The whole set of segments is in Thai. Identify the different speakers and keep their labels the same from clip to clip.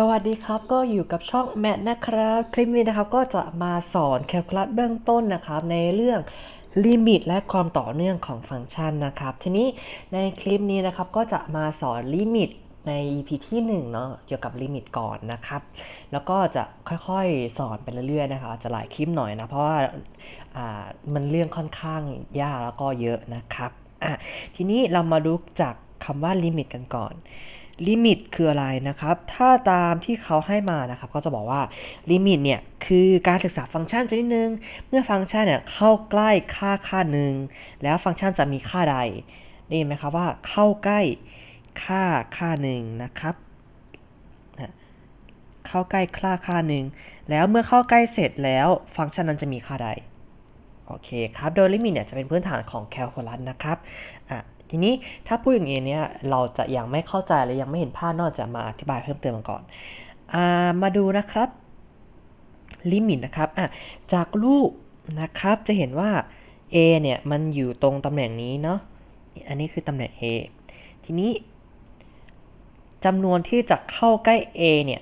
Speaker 1: สวัสดีครับก็อยู่กับช่องแมทนะครับ คลิปนี้นะครับก็จะมาสอนแคลคูลัสเบื้องต้นนะครับในเรื่องลิมิตและความต่อเนื่องของฟังก์ชันนะครับ ทีนี้ในคลิปนี้นะครับก็จะมาสอนลิมิตใน EP ที่1เนาะเกี่ยวกับลิมิตก่อนนะครับ แล้วก็จะค่อยๆสอนไปเรื่อยๆนะครับอาจจะหลายคลิปหน่อยนะเพราะว่าอ่ามันเรื่องค่อนข้างยากแล้วก็เยอะนะครับอะทีนี้เรามาดูจากคำว่าลิมิตกันก่อน ลิมิตคืออะไรนะครับ ถ้าตามที่เขาให้มานะครับก็จะบอกว่าลิมิตเนี่ยคือการศึกษาฟังก์ชันชนิดหนึ่งเมื่อฟังก์ชันเนี่ยเข้าใกล้ค่าค่าหนึ่งแล้วฟังก์ชันจะมีค่าใดได้ยินไหมครับว่าเข้าใกล้ค่าค่าหนึ่งนะครับเข้าใกล้ค่าค่าหนึ่งแล้วเมื่อเข้าใกล้เสร็จแล้วฟังก์ชันนั้นจะมีค่าใดโอเคครับ โดยลิมิตเนี่ยจะเป็นพื้นฐานของแคลคูลัสนะครับอะ ทีนี้ถ้าพูดอย่างนี้เนี่ยเราจะยังไม่เข้าใจและยังไม่เห็นภาพนอกจากมาอธิบายเพิ่มเติมก่อนอามาดูนะครับลิมิตนะครับอะจากรูปนะครับจะเห็นว่า A เนี่ยมันอยู่ตรงตำแหน่งนี้เนาะอันนี้คือตำแหน่ง A ทีนี้จำนวนที่จะเข้าใกล้ A เนี่ย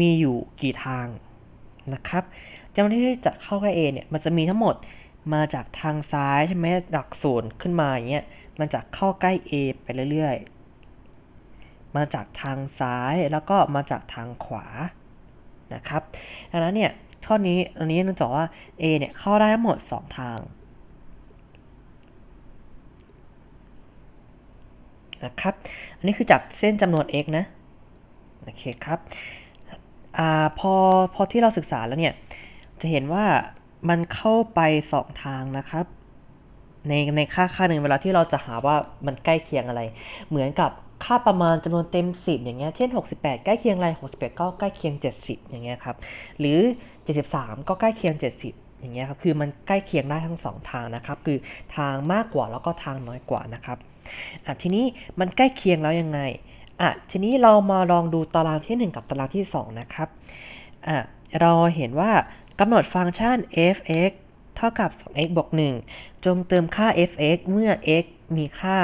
Speaker 1: มีอยู่กี่ทางนะครับจำนวนที่จะเข้าใกล้ A เนี่ยมันจะมีทั้งหมด มาจากทางซ้ายใช่ไหมจากศูนย์ขึ้นมาอย่างเงี้ย มันจะเข้าใกล้ A ไปเรื่อยๆ มาจากทางซ้ายแล้วก็มาจากทางขวานะครับ ดังนั้นเนี่ยข้อนี้อันนี้เราจะบอกว่า A เนี่ยเข้าได้ทั้งหมด 2 ทางนะครับ อันนี้คือจากเส้นจำนวน x นะ โอเคครับอ่าพอพอที่เราศึกษาแล้วเนี่ย จะเห็นว่า มันเข้าไปสองทางนะครับ ในในค่าค่าหนึ่งเวลาที่เราจะหาว่ามันใกล้เคียงอะไร เหมือนกับค่าประมาณจำนวนเต็ม 10 อย่างเงี้ย เช่น 68 ใกล้เคียงอะไร 68 ก็ใกล้เคียง 70 อย่างเงี้ยครับ หรือ 73 ก็ใกล้เคียง 70 อย่างเงี้ยครับ คือมันใกล้เคียงได้ทั้งสองทางนะครับ คือทางมากกว่าแล้วก็ทางน้อยกว่านะครับอะทีนี้มันใกล้เคียงแล้วยังไงอะทีนี้เรามาลองดูตารางที่ 1 กับตารางที่ 2 นะครับอะเราเห็นว่า กำหนดฟังก์ชัน f(x) เท่ากับ 2x บวก1 จงเติมค่า f(x) เมื่อ x มีค่า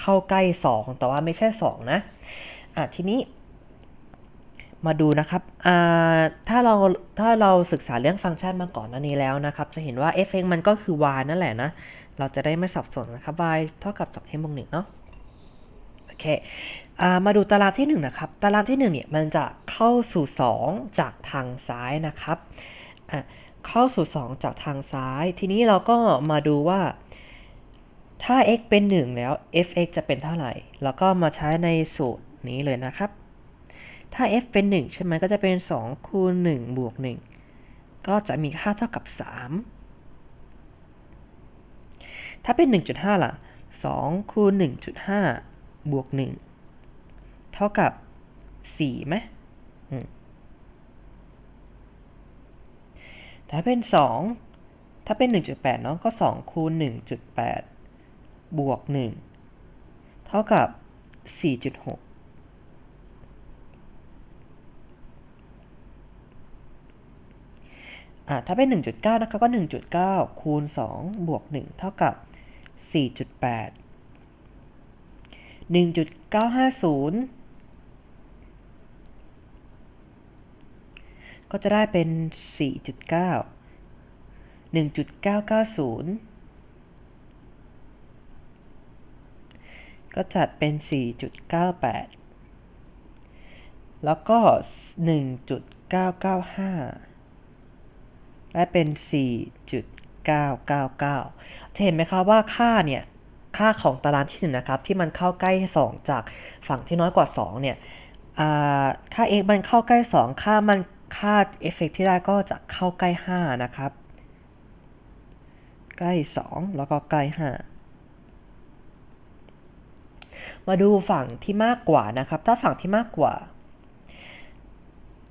Speaker 1: เข้าใกล้ 2 แต่ว่าไม่ใช่ 2 นะอะทีนี้ มาดูนะครับอ่าถ้าเราถ้าเราศึกษาเรื่องฟังก์ชันมาก่อนหน้านี้แล้วนะครับ จะเห็นว่า f(x) มันก็คือ y นั่นแหละนะ เราจะได้ไม่สับสนนะครับ y เท่ากับ 2x บวก1เนาะโอเคมาดูตารางที่ 1 นะครับ ตารางที่ 1 เนี่ย มันจะเข้าสู่ 2 จากทางซ้ายนะครับ อะเข้าสู่ 2 จากทางซ้าย ทีนี้เราก็มาดูว่าถ้า x เป็น 1 แล้ว f(x) จะเป็นเท่าไหร่ แล้วก็มาใช้ในสูตรนี้เลยนะครับ ถ้า f เป็น 1 ใช่ไหมก็จะเป็น 2 คูณ 1 บวก 1 ก็จะมีค่าเท่ากับ 3 ถ้าเป็น 1.5 ล่ะ 2 คูณ 1.5 บวก 1 เท่ากับ 4ไหมอืม ถ้าเป็น 2 ถ้าเป็น 1.8 เนาะ ก็ 2 คูณ 1.8 บวก 1 เท่ากับ 4.6อ่าถ้าเป็น 1.9 นะคะก็ 1.9 คูณ 2 บวก 1 เท่ากับ 4.8 1.950 ก็จะได้เป็น 4.9 1.990 ก็จัดเป็น 4.98 แล้วก็ 1.995 และเป็น 4.999 จะเห็นไหมครับว่าค่าเนี่ย ค่าของตารางที่1นะครับ ที่มันเข้าใกล้ 2 จากฝั่งที่น้อยกว่า 2 เนี่ยค่า x มันเข้าใกล้ 2 ค่ามัน ค่าเอฟเฟกที่ได้ก็จะเข้าใกล้ 5 นะครับ ใกล้ 2 แล้วก็ใกล้ 5 มาดูฝั่งที่มากกว่านะครับ ถ้าฝั่งที่มากกว่า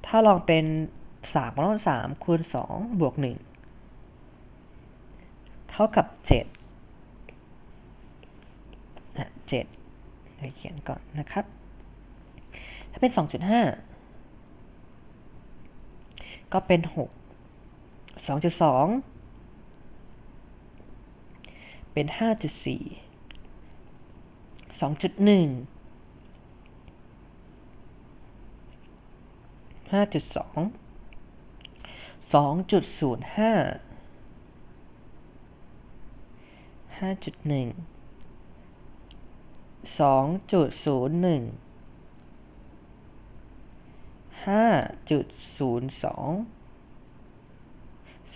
Speaker 1: ถ้าลองเป็น3ก็ต้อง3คูณ2บวก 1 เท่ากับ7อะ7เดี๋ยวเขียนก่อนนะครับ ถ้าเป็น 2.5 ก็เป็น 6 2.2 เป็น 5.4 2.1ห้าจุด สองสองจุดศูนย์ห้าห้าจุดหนึ่งสองจุดศูนย์หนึ่งห้าจุดศูนย์สอง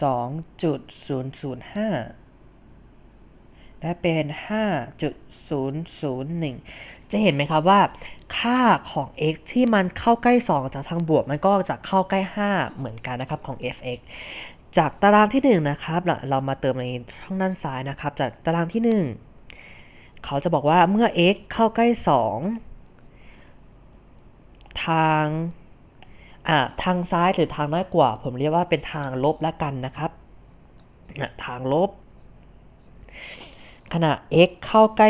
Speaker 1: สองจุดศูนย์ศูนย์ห้าและเป็น 5.001 จะเห็นไหมครับว่า ค่าของ x ที่มันเข้าใกล้ 2 จากทางบวกมันก็จะเข้าใกล้ 5 เหมือนกันนะครับของ fx จากตารางที่ 1 นะครับ เราเรามาเติมในช่องด้านซ้ายนะครับ จากตารางที่ 1 เขาจะบอกว่าเมื่อ x เข้าใกล้ 2 ทาง อ่าทางซ้ายหรือทางน้อยกว่า ผมเรียกว่าเป็นทางลบแล้วกันนะครับทางลบ ขณะ x เข้าใกล้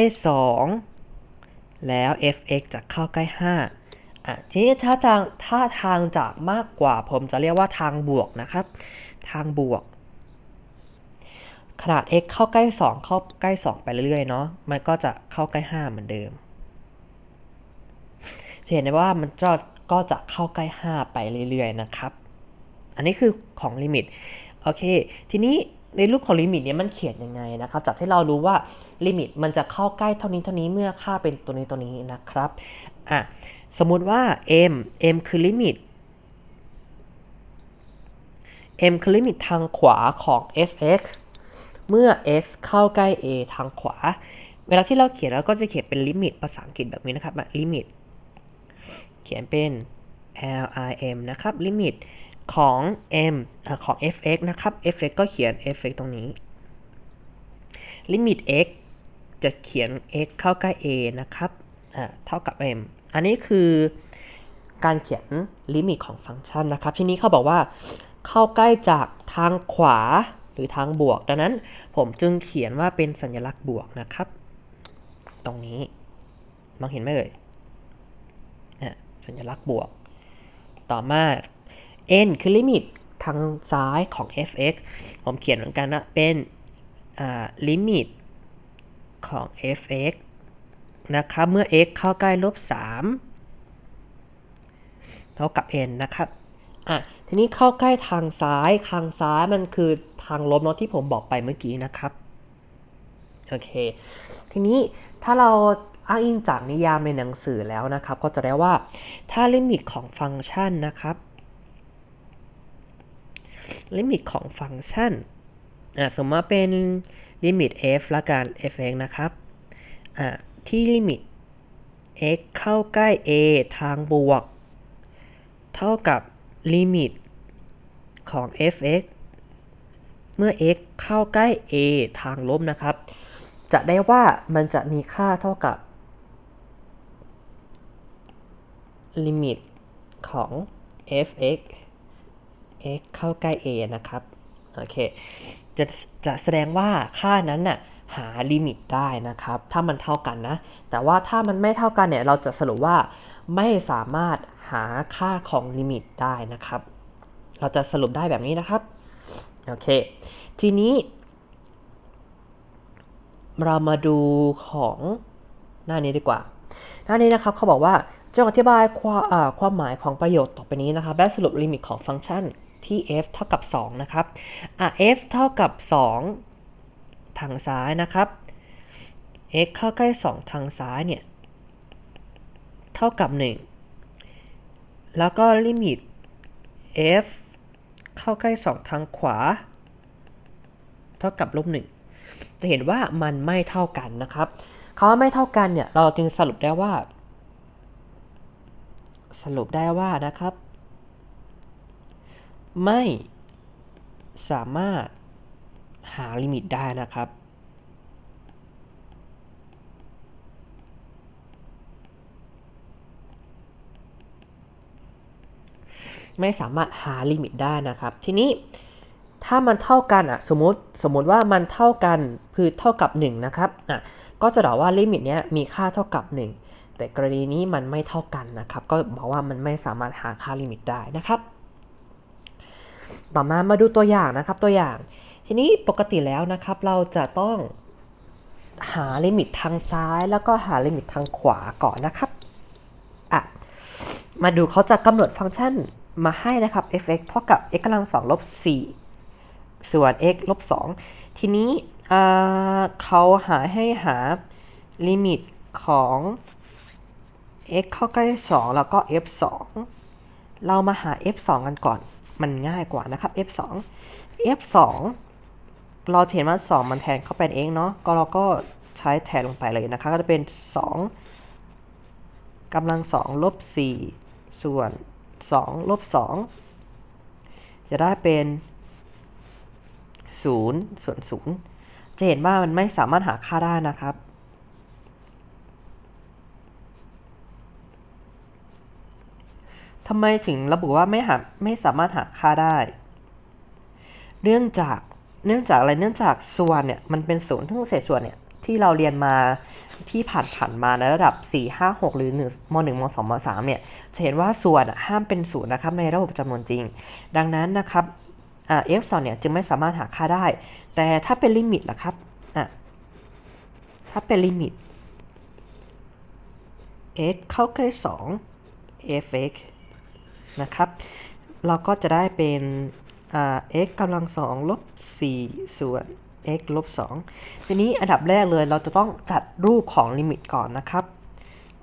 Speaker 1: 2 แล้ว fx จะเข้าใกล้ 5อะทีนี้ถ้าทางถ้าทางจากมากกว่า ผมจะเรียกว่าทางบวกนะครับ ทางบวก ขนาด x เข้าใกล้ 2 เข้าใกล้ 2 ไปเรื่อยๆเนาะมันก็จะเข้าใกล้ 5 เหมือนเดิมจะเห็นได้ว่ามันก็ ก็จะเข้าใกล้ 5 ไปเรื่อยๆนะครับ อันนี้คือของลิมิต โอเค ทีนี้ในรูปของลิมิตเนี่ยมันเขียนยังไงนะครับ จากที่เรารู้ว่าลิมิตมันจะเข้าใกล้เท่านี้เท่านี้เมื่อค่าเป็นตัวนี้ตัวนี้นะครับ อะ สมมุติว่า m m คือลิมิต m คือลิมิตทางขวาของ fx เมื่อ x เข้าใกล้ a ทางขวา เวลาที่เราเขียนเราก็จะเขียนเป็นลิมิตภาษาอังกฤษแบบนี้นะครับลิมิต เขียนเป็น l i m นะครับ ลิมิตของ m อของ fx นะครับ fx ก็เขียน fx ตรงนี้ ลิมิต x จะเขียน x เข้าใกล้ a นะครับเท่ากับ m อันนี้คือการเขียนลิมิตของฟังก์ชันนะครับ ทีนี้เขาบอกว่าเข้าใกล้จากทางขวาหรือทางบวก ดังนั้นผมจึงเขียนว่าเป็นสัญลักษณ์บวกนะครับ ตรงนี้ มองเห็นไหมเอ่ย สัญลักษณ์บวก ต่อมา n คือลิมิตทางซ้ายของ fx ผมเขียนเหมือนกันนะเป็นลิมิตของ fx นะครับเมื่อ x เข้าใกล้ลบ3เท่ากับ n นะครับอะทีนี้เข้าใกล้ทางซ้ายทางซ้ายมันคือทางลบเนาะที่ผมบอกไปเมื่อกี้นะครับโอเค ทีนี้ถ้าเรา อ้างอิงจากนิยามในหนังสือแล้วนะครับ ก็จะได้ว่าถ้าลิมิตของฟังก์ชันนะครับลิมิตของฟังก์ชันอะสมมติว่าเป็นลิมิต f ละกัน f(x) นะครับอะที่ลิมิต x เข้าใกล้ a ทางบวก เท่ากับลิมิตของ f(x) เมื่อ x เข้าใกล้ a ทางลบนะครับ จะได้ว่ามันจะมีค่าเท่ากับ ลิมิตของ f(x) x เข้าใกล้ a นะครับ โอเค จะจะแสดงว่าค่านั้นน่ะหาลิมิตได้นะครับ ถ้ามันเท่ากันนะ แต่ว่าถ้ามันไม่เท่ากันเนี่ย เราจะสรุปว่าไม่สามารถหาค่าของลิมิตได้นะครับ เราจะสรุปได้แบบนี้นะครับ โอเค ทีนี้ เรามาดูของหน้านี้ดีกว่า หน้านี้นะครับเขาบอกว่า จงอธิบายความความหมายของประโยคต่อไปนี้นะครับและสรุปลิมิตของฟังก์ชันที่ f เท่ากับ 2 นะครับอะ f เท่ากับ 2 ทางซ้ายนะครับ x เข้าใกล้ 2 ทางซ้ายเนี่ย เท่ากับ 1 แล้วก็ลิมิต f เข้าใกล้ 2 ทางขวา เท่ากับลบ1จะเห็นว่ามันไม่เท่ากันนะครับคำว่าไม่เท่ากันเนี่ย เราจึงสรุปได้ว่า สรุปได้ว่านะครับ ไม่สามารถหาลิมิตได้นะครับ ไม่สามารถหาลิมิตได้นะครับ ทีนี้ถ้ามันเท่ากันอะสมมติสมมติว่ามันเท่ากันคือเท่ากับ 1 นะครับอะก็จะบอกว่าลิมิตเนี้ยมีค่าเท่ากับ 1 แต่กรณีนี้มันไม่เท่ากันนะครับ ก็บอกว่ามันไม่สามารถหาค่าลิมิตได้นะครับ ต่อมามาดูตัวอย่างนะครับตัวอย่าง ทีนี้ปกติแล้วนะครับ เราจะต้องหาลิมิตทางซ้าย แล้วก็หาลิมิตทางขวาก่อนนะครับอะมาดูเขาจะกำหนดฟังก์ชันมาให้นะครับ f(x) เท่ากับ x กำลัง2ลบ4ส่วน x ลบ2ทีนี้เขาหาให้หาลิมิตของ x เข้าใกล้ 2 แล้วก็ f 2เรามาหา f 2กันก่อน มันง่ายกว่านะครับ f 2 f 2เราเห็นว่า 2 มันแทนเข้าไปเองเนาะ ก็เราก็ใช้แทนลงไปเลยนะคะ ก็จะเป็น 2กำลัง 2 ลบ 4 ส่วน 2 ลบ 2 จะได้เป็น 0 ส่วน 0 จะเห็นว่ามันไม่สามารถหาค่าได้นะครับ ทำไมถึงระบุว่าไม่หาไม่สามารถหาค่าได้ เนื่องจากเนื่องจากอะไรเนื่องจากส่วนเนี่ยมันเป็นศูนย์ทั้งเศษส่วนเนี่ยที่เราเรียนมาที่ผ่านผ่านมาในระดับ 4 5 6 หรือ1ม1ม2ม3เนี่ยจะเห็นว่าส่วนอะห้ามเป็นศูนย์นะครับในระบบจำนวนจริง ดังนั้นนะครับอ่า f 2เนี่ยจึงไม่สามารถหาค่าได้ แต่ถ้าเป็นลิมิตล่ะครับถ้าเป็นลิมิต x เข้าใกล้2 f(x) นะครับ เราก็จะได้เป็น x กำลัง2ลบ4ส่วน x ลบ2ทีนี้อันดับแรกเลยเราจะต้องจัดรูปของลิมิตก่อนนะครับ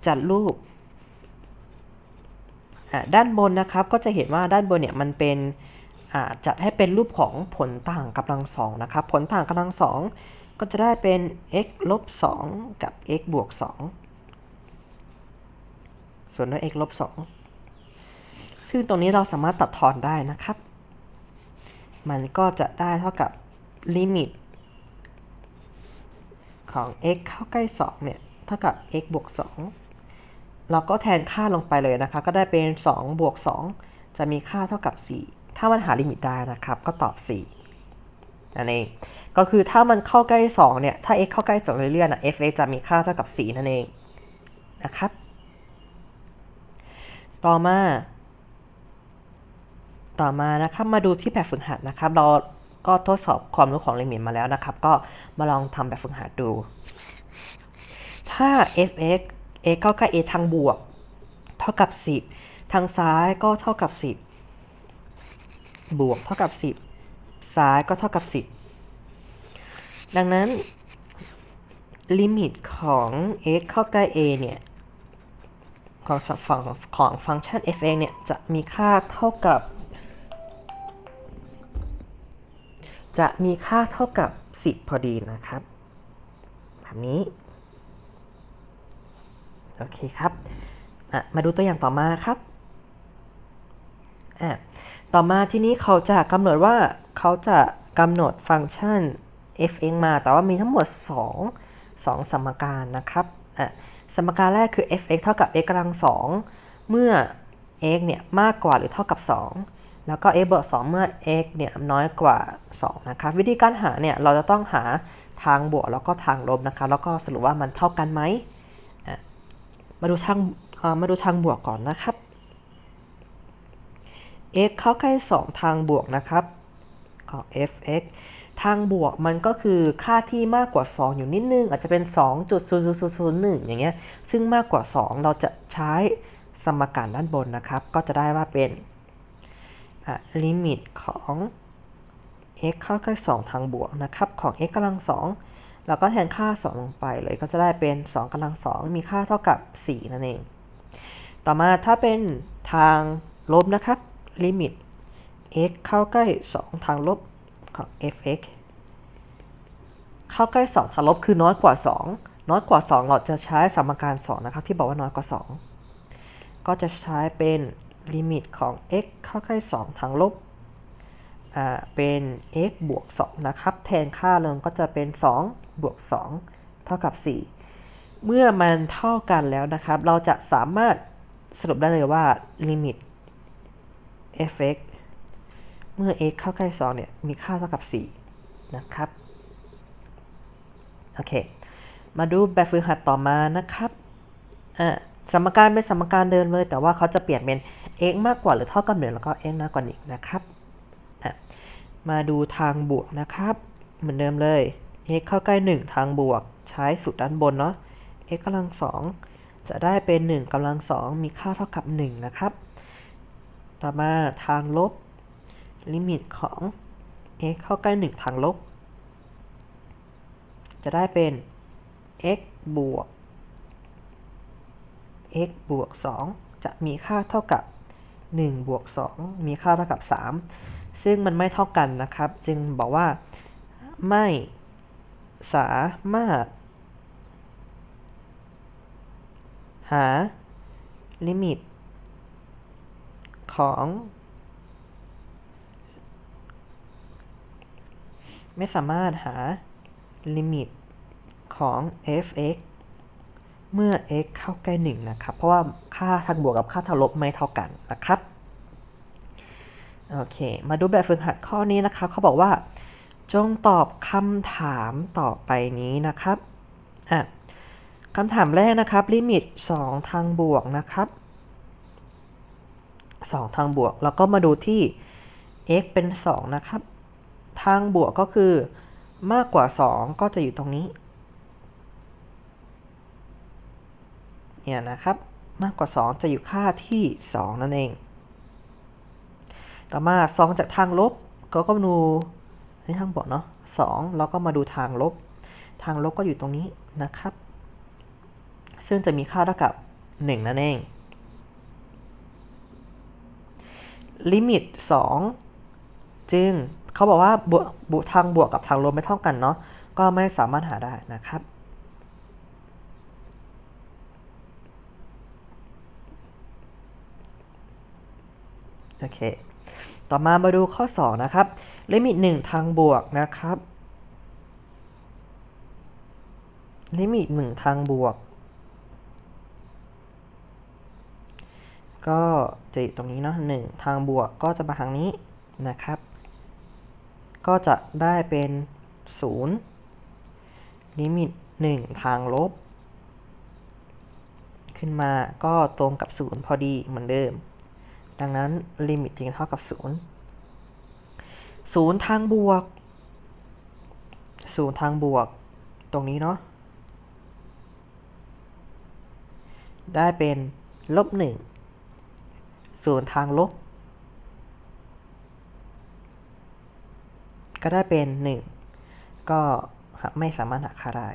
Speaker 1: จัดรูป ด้านบนนะครับก็จะเห็นว่าด้านบนเนี่ยมันเป็นจัดให้เป็นรูปของผลต่างกำลังสองนะครับ ผลต่างกำลังสองก็จะได้เป็น x ลบ2กับ x บวก2ส่วนด้วย x ลบ2 ซึ่งตรงนี้เราสามารถตัดทอนได้นะครับ มันก็จะได้เท่ากับลิมิตของ x เข้าใกล้ 2 เนี่ย เท่ากับ x บวก 2 เราก็แทนค่าลงไปเลยนะคะ ก็ได้เป็น 2 บวก 2 จะมีค่าเท่ากับ 4 ถ้ามันหาลิมิตได้นะครับ ก็ตอบ 4 นั่นเอง ก็คือถ้ามันเข้าใกล้ 2 เนี่ย ถ้า x เข้าใกล้ 2 เรื่อยๆนะ f(x) จะมีค่าเท่ากับ 4 นั่นเอง นะครับ ต่อมา ต่อมานะครับมาดูที่แบบฝึกหัดนะครับเราก็ทดสอบความรู้ของลิมิตมาแล้วนะครับ ก็มาลองทำแบบฝึกหัดดู ถ้า f(x) x เข้าใกล้ a ทางบวก เท่ากับ 10 ทางซ้ายก็เท่ากับ 10 บวกเท่ากับ 10 ซ้ายก็เท่ากับ 10 ดังนั้น ลิมิตของ x เข้าใกล้ a เนี่ย ของฝั่งของฟังก์ชัน f(x) เนี่ย จะมีค่าเท่ากับ จะมีค่าเท่ากับ 10 พอดีนะครับ แบบนี้ โอเคครับมาดูตัวอย่างต่อมาครับต่อมาที่นี้เขาจะกำหนดว่าเขาจะกำหนดฟังก์ชัน f(x) มา แต่ว่ามีทั้งหมด 2 2 สมการนะครับสมการแรกคือ f(x) เท่ากับ x กำลัง2เมื่อ x เนี่ยมากกว่าหรือเท่ากับ 2 แล้วก็ x บวก2เมื่อ x เนี่ยน้อยกว่า 2 นะครับวิธีการหาเนี่ยเราจะต้องหาทางบวกแล้วก็ทางลบนะครับแล้วก็สรุปว่ามันเท่ากันไหมมาดูทางมาดูทางบวกก่อนนะครับ x เข้าใกล้ 2 ทางบวกนะครับก็ f(x) ทางบวกมันก็คือค่าที่มากกว่า 2 อยู่นิดนึง อาจจะเป็น 2.0001 อย่างเงี้ย ซึ่งมากกว่า 2 เราจะใช้สมการด้านบนนะครับ ก็จะได้ว่าเป็น ลิมิตของ x เข้าใกล้2ทางบวกนะครับ ของ x กำลัง2เราก็แทนค่า 2 ลงไปเลยก็จะได้เป็น 2กำลัง2มีค่าเท่ากับ 4 นั่นเอง ต่อมาถ้าเป็นทางลบนะครับ ลิมิต x เข้าใกล้ 2 ทางลบของ f(x) เข้าใกล้ 2 ทางลบคือน้อยกว่า 2 น้อยกว่า 2 เราจะใช้สมการ 2 นะครับ ที่บอกว่าน้อยกว่า 2 ก็จะใช้เป็น ลิมิตของ x เข้าใกล้ 2 ทางลบเป็น x บวก 2 นะครับ แทนค่าเลยก็จะเป็น 2 บวก 2 เท่ากับ 4 เมื่อมันเท่ากันแล้วนะครับ เราจะสามารถสรุปได้เลยว่าลิมิต f(x) เมื่อ x เข้าใกล้ 2 เนี่ย มีค่าเท่ากับ 4 นะครับ โอเค มาดูแบบฝึกหัดต่อมานะครับ อ่า สมการเป็นสมการเดิมเลย แต่ว่าเขาจะเปลี่ยนเป็น x มากกว่าหรือเท่ากับ1แล้วก็ x น้อยกว่า1นะครับมาดูทางบวกนะครับ เหมือนเดิมเลย x เข้าใกล้ 1 ทางบวก ใช้สูตรด้านบนเนาะ x กำลัง2จะได้เป็น 1กำลัง2มีค่าเท่ากับ 1 นะครับ ต่อมาทางลบ ลิมิตของ x เข้าใกล้ 1 ทางลบ จะได้เป็น x บวก x บวก 2 จะมีค่าเท่ากับ 1 บวก 2 มีค่าเท่ากับ 3 ซึ่งมันไม่เท่ากันนะครับ จึงบอกว่าไม่สามารถ หา ลิมิต ของ ไม่สามารถหา ลิมิตของ f(x) เมื่อ x เข้าใกล้1นะครับ เพราะว่าค่าทางบวกกับค่าทางลบไม่เท่ากันนะครับ โอเค มาดูแบบฝึกหัดข้อนี้นะครับ เขาบอกว่า จงตอบคำถามต่อไปนี้นะครับ อะคำถามแรกนะครับ ลิมิต 2 ทางบวกนะครับ 2 ทางบวก แล้วก็มาดูที่ x เป็น 2 นะครับ ทางบวกก็คือมากกว่า 2 ก็จะอยู่ตรงนี้ เนี่ยนะครับมากกว่า 2 จะอยู่ค่าที่ 2 นั่นเอง ต่อมา 2 จากทางลบก็ก็มาดูในทางบวกเนาะ2แล้วก็มาดูทางลบ ทางลบก็อยู่ตรงนี้นะครับ ซึ่งจะมีค่าเท่ากับ 1 นั่นเอง ลิมิต 2 จึงเขาบอกว่าบวกบวกทางบวกกับทางลบไม่เท่ากันเนาะก็ไม่สามารถหาได้นะครับ โอเค ต่อมามาดูข้อ 2 นะครับ ลิมิต 1 ทางบวกนะครับ ลิมิต 1 ทางบวก ก็จะอยู่ตรงนี้เนาะ1ทางบวกก็จะมาทางนี้นะครับ ก็จะได้เป็น 0 ลิมิต 1 ทางลบ ขึ้นมาก็ตรงกับ 0 พอดีเหมือนเดิม ดังนั้นลิมิตจึงเท่ากับ 0 0 ทางบวก 0 ทางบวก ตรงนี้เนาะได้เป็นลบ1 0ทางลบ ก็ได้เป็น1ก็ไม่สามารถหาค่าได้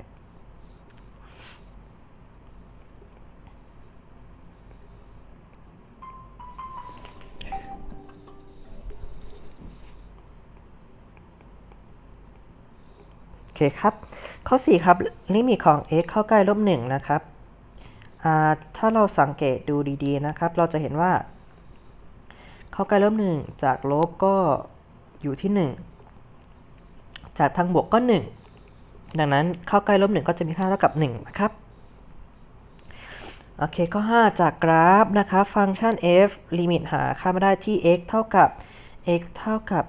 Speaker 1: เคครับ ข้อ 4 ครับลิมิตของ x เข้าใกล้ลบ1นะครับ ถ้าเราสังเกตดูดีๆนะครับ เราจะเห็นว่า เข้าใกล้ลบ1จากลบก็อยู่ที่ 1 จากทางบวกก็ 1 ดังนั้นเข้าใกล้ลบ1ก็จะมีค่าเท่ากับ 1 นะครับโอเคข้อ 5 จากกราฟนะครับฟังก์ชัน f ลิมิตหาค่ามาได้ที่ x เท่ากับ x เท่ากับ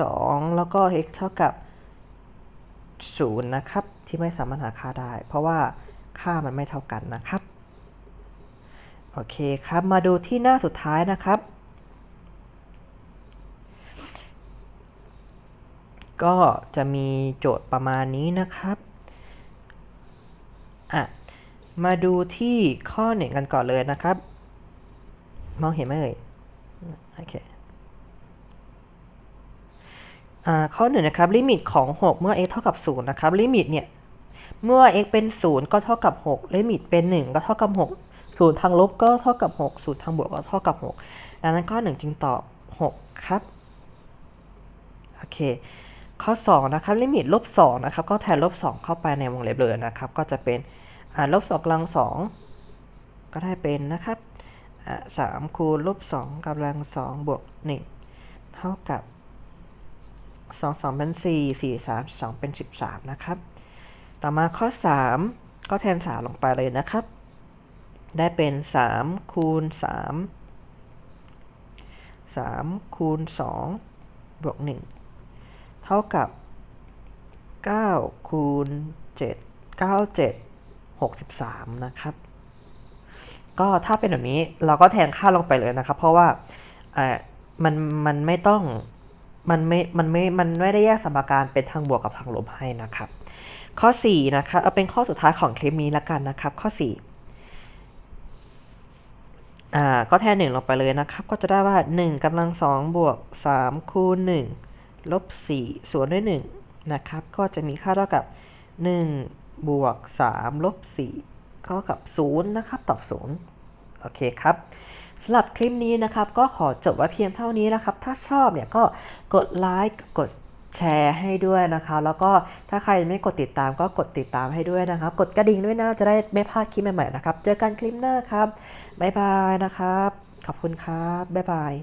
Speaker 1: 2 แล้วก็ x เท่ากับ 0 นะครับ ที่ไม่สามารถหาค่าได้ เพราะว่าค่ามันไม่เท่ากันนะครับ โอเคครับ มาดูที่หน้าสุดท้ายนะครับ ก็จะมีโจทย์ประมาณนี้นะครับอะมาดูที่ข้อหนึ่งกันก่อนเลยนะครับ มองเห็นไหมเอ่ยโอเค ข้อหนึ่งนะครับลิมิตของ 6 เมื่อ x เท่ากับ0นะครับลิมิตเนี่ยเมื่อ x เป็น 0 ก็เท่ากับ 6 ลิมิตเป็น 1 ก็เท่ากับ 6 0 ทางลบก็เท่ากับ 6 0 ทางบวกก็เท่ากับ 6 ดังนั้นข้อ 1 จึงตอบ 6 ครับ โอเค ข้อ 2 นะครับ ลิมิตลบ 2 นะครับ ก็แทนลบ 2 เข้าไปในวงเล็บเลยนะครับ ก็จะเป็นอ่าลบ2กำลัง 2 ก็ได้เป็นนะครับอ่า3คูณลบ2กำลัง 2 บวก 1 เท่ากับ 2 2เป็น4 4 3 2เป็น 13 นะครับ ต่อมาข้อ 3 ก็แทน 3 ลงไปเลยนะครับ ได้เป็น 3 คูณ 3 3 คูณ 2 บวก 1 เท่ากับ 9 คูณ 7 9 7 63 นะครับ ก็ถ้าเป็นแบบนี้เราก็แทนค่าลงไปเลยนะครับ เพราะว่าอ่ามันมันไม่ต้อง มันไม่ มันไม่ มันไม่ได้แยกสมการเป็นทางบวกกับทางลบให้นะครับ ข้อ4นะครับเอาเป็นข้อสุดท้ายของคลิปนี้ละกันนะครับ ข้อ4อ่า ก็แทน1ลงไปเลยนะครับ ก็จะได้ว่า 1กำลัง2บวก3คูณ1ลบ4ส่วนด้วย1นะครับ ก็จะมีค่าเท่ากับ 1 บวก3ลบ4เท่ากับ 0 นะครับ ตอบ 0 โอเคครับ สำหรับคลิปนี้นะครับ ก็ขอจบไว้เพียงเท่านี้นะครับ ถ้าชอบเนี่ยก็กดไลค์กดแชร์ให้ด้วยนะคะ แล้วก็ถ้าใครไม่กดติดตามก็กดติดตามให้ด้วยนะครับ กดกระดิ่งด้วยนะจะได้ไม่พลาดคลิปใหม่ๆนะครับ เจอกันคลิปหน้าครับบ๊ายบายนะครับ ขอบคุณครับบ๊ายบาย